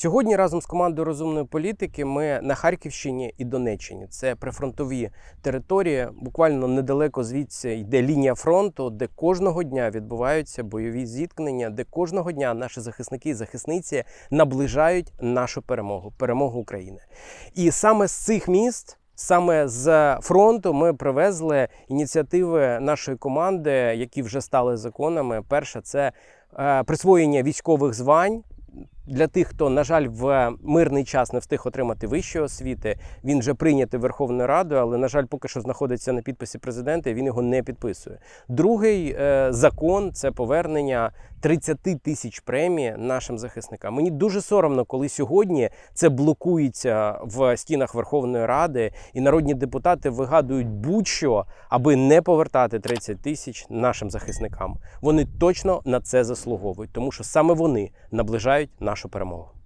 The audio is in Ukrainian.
Сьогодні разом з командою розумної політики ми на Харківщині і Донеччині. Це прифронтові території. Буквально недалеко звідси йде лінія фронту, де кожного дня відбуваються бойові зіткнення, де кожного дня наші захисники і захисниці наближають нашу перемогу, перемогу України. І саме з цих міст. Саме з фронту ми привезли ініціативи нашої команди, які вже стали законами. Перше це е, присвоєння військових звань для тих, хто, на жаль, в мирний час не встиг отримати вищої освіти. Він вже прийнятий Верховною Радою, але, на жаль, поки що знаходиться на підписі президента, і він його не підписує. Другий е, закон це повернення 30 тисяч премії нашим захисникам. Мені дуже соромно, коли сьогодні це блокується в стінах Верховної Ради, і народні депутати вигадують будь-що, аби не повертати 30 тисяч нашим захисникам. Вони точно на це заслуговують, тому що саме вони наближають нашу перемогу.